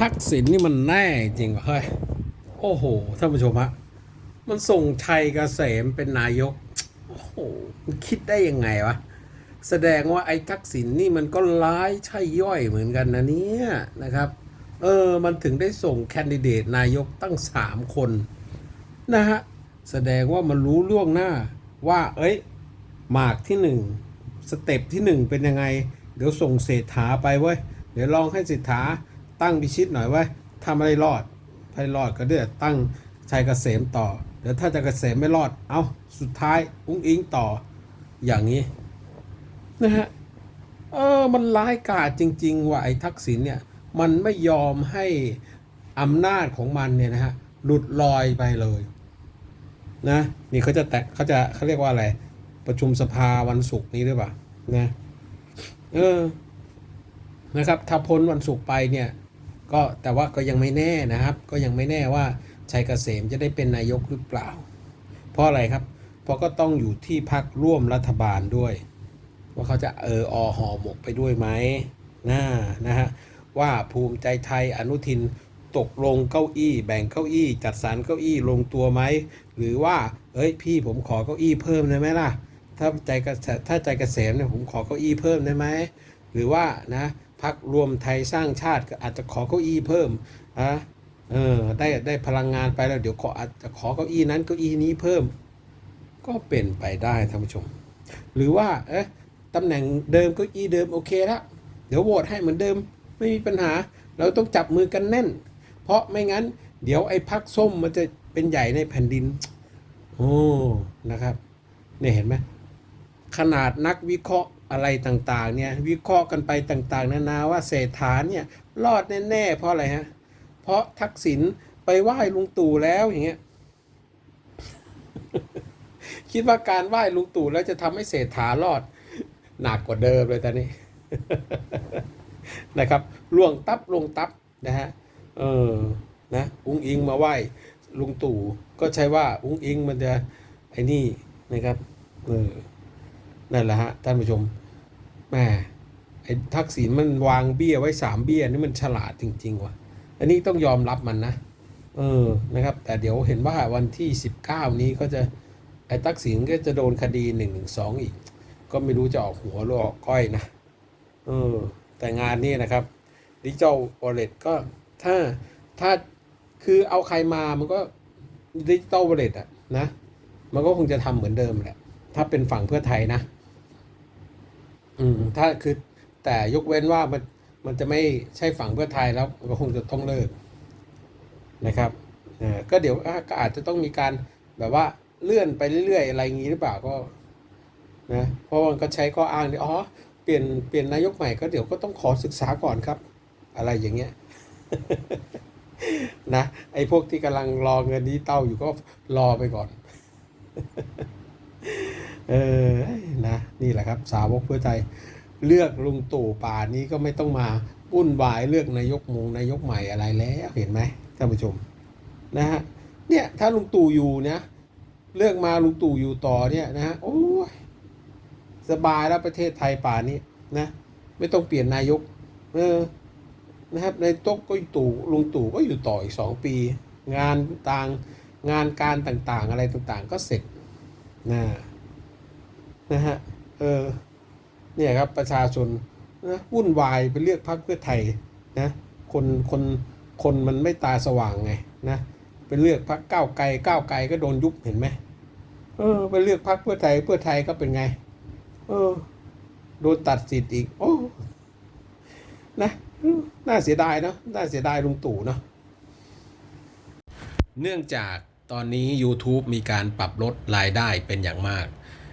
ทักษิณนี่มันแน่จริงวะเฮ้ยโอ้โหท่านผู้ชมฮะมันส่งชัยเกษมเป็นนายก โอ้โหมันคิดได้ยังไงวะ แสดงว่าไอ้ทักษิณนี่มันก็ร้ายใช่ย่อยเหมือนกันนะเนี่ยนะครับ เออ มันถึงได้ส่งแคนดิเดตนายกตั้งสามคนนะฮะ แสดงว่ามันรู้ล่วงหน้าว่า เอ้ยหมากที่หนึ่งสเต็ปที่หนึ่งเป็นยังไง เดี๋ยวส่งเศรษฐาไปเว้ย เดี๋ยวลองให้เศรษฐา ตั้งพิชิตหน่อยเว้ทำอะไรรอดให้รอดก็เดี๋ยวตั้งชัยเกษมต่อเดี๋ยวถ้าจะเกษมไม่รอด เอาสุดท้ายอุ้งอิงต่ออย่างนี้นะฮะเออมันร้ายกาจจริง ๆ ว่าไอ้ทักษิณเนี่ยมันไม่ยอมให้อำนาจของมันเนี่ยนะฮะหลุดลอยไปเลยนะนี่เขาจะแตะเขาจะเขาเรียกว่าอะไร ประชุมสภาวันศุกร์นี้หรือเปล่านะเออนะครับถ้าพ้นวันศุกร์ไปเนี่ย ก็แต่ว่าก็ยังไม่แน่นะครับ ก็ยังไม่แน่ว่าชัยเกษมจะได้เป็นนายกหรือเปล่า เพราะอะไรครับ เพราะก็ต้องอยู่ที่พักร่วมรัฐบาลด้วย ว่าเขาจะเอออห่อหมกไปด้วยไหมนะนะฮะว่าภูมิใจไทยอนุทินตกลงเก้าอี้ แบ่งเก้าอี้ จัดสรรเก้าอี้ลงตัวไหมหรือว่าเอ้ยพี่ผมขอเก้าอี้เพิ่มได้ไหมล่ะถ้าใจกระถ้าใจเกษมเนี่ยผมขอเก้าอี้เพิ่มได้ไหมหรือว่านะ พักรวมไทยสร้างชาติก็อาจจะขอเก้าอี้เพิ่มนะเออได้ได้พลังงานไปแล้วเดี๋ยวขออาจจะขอเก้าอี้นั้นเก้าอี้นี้เพิ่ม ก็เป็นไปได้ท่านผู้ชม หรือว่าเอ๊ะตำแหน่งเดิมเก้าอี้เดิมโอเคแล้วเดี๋ยวโหวตให้เหมือนเดิมไม่มีปัญหา เราต้องจับมือกันแน่น เพราะไม่งั้น เดี๋ยวไอ้พักส้มมันจะเป็นใหญ่ในแผ่นดิน โอ้นะครับเนี่ยเห็นไหมขนาดนักวิเคราะห์ อะไรต่างๆเนี่ยวิเคราะห์กันไปต่างๆ นานาว่าเศรษฐาเนี่ยรอดแน่ๆเพราะอะไรฮะเพราะทักษิณไปไหว้ลุงตู่แล้วอย่างเงี้ยคิดว่าการไหว้ลุงตู่แล้วจะทำให้เศรษฐารอดหนักกว่าเดิมเลยตอนนี้นะครับล่วงตับลงตับนะฮะเออนะอุ้งอิงมาไหว้ลุงตู่ก็ใช่ว่าอุ้งอิงมันจะไอ้นี่นะครับเออ นั่นแหละฮะท่านผู้ชมแม่ไอ้ทักษิณมันวางเบี้ยไว้สามเบี้ยนี่มันฉลาดจริง ๆ ว่ะ อันนี้ต้องยอมรับมันนะ เออนะครับ แต่เดี๋ยวเห็นว่าวันที่สิบเก้านี้ก็จะไอ้ทักษิณก็จะโดนคดีหนึ่งหนึ่งสองอีก ก็ไม่รู้จะออกหัวหรือออกก้อยนะเออแต่งานนี้นะครับดิจิ a ลวอลเล็ตก็ถ้าถ้าคือเอาใครมามันก็ดิจิ a ลวอลเล็ตอะนะ มันก็คงจะทำเหมือนเดิมแหละ ถ้าเป็นฝั่งเพื่อไทยนะ อืมถ้าคือแต่ยกเว้นว่ามันมันจะไม่ใช่ฝั่งเพื่อไทยแล้วก็คงจะต้องเลิกนะครับเออก็เดี๋ยวก็อาจจะต้องมีการแบบว่าเลื่อนไปเรื่อยๆ อะไรอย่างนี้หรือเปล่าก็นะเพราะมันก็ใช้ข้ออ้างที่อ๋อเปลี่ยนเปลี่ยนนายกใหม่ก็เดี๋ยวก็ต้องขอศึกษาก่อนครับ อะไรอย่างเงี้ยนะไอ้พวกที่กำลังรอเงินนี้เต้าอยู่ก็รอไปก่อน เออนะนี่แหละครับ สาวกเพื่อไทยเลือกลุงตู่ป่านี้ก็ไม่ต้องมาวุ่นวายเลือกนายกมงนายกใหม่อะไรแล้วเห็นไหมท่านผู้ชมนะฮะเนี่ยถ้าลุงตู่อยู่นะเลือกมาลุงตู่อยู่ต่อเนี่ยนะฮะโอ้ยสบายแล้วประเทศไทยป่านี้นะไม่ต้องเปลี่ยนนายก เออนะครับในโต๊ะก็อยตู่ลุงตู่ก็อยู่ต่ออีกสองปี งานต่างงานการต่างๆ อะไรต่างๆ ก็เสร็จนะ นะฮะเออเนี่ยครับประชาชนนะวุ่นวายไปเลือกพรรคเพื่อไทยนะคนคนคนมันไม่ตาสว่างไงนะไปเลือกพรรคก้าวไกลก้าวไกลก็โดนยุบเห็นไหมเออไปเลือกพรรคเพื่อไทยเพื่อไทยก็เป็นไง เออ โดนตัดสิทธิ์อีก โอ้นะน่าเสียดายเนาะน่าเสียดายลุงตู่เนาะเนื่องจากตอนนี้ YouTube มีการปรับลดรายได้เป็นอย่างมาก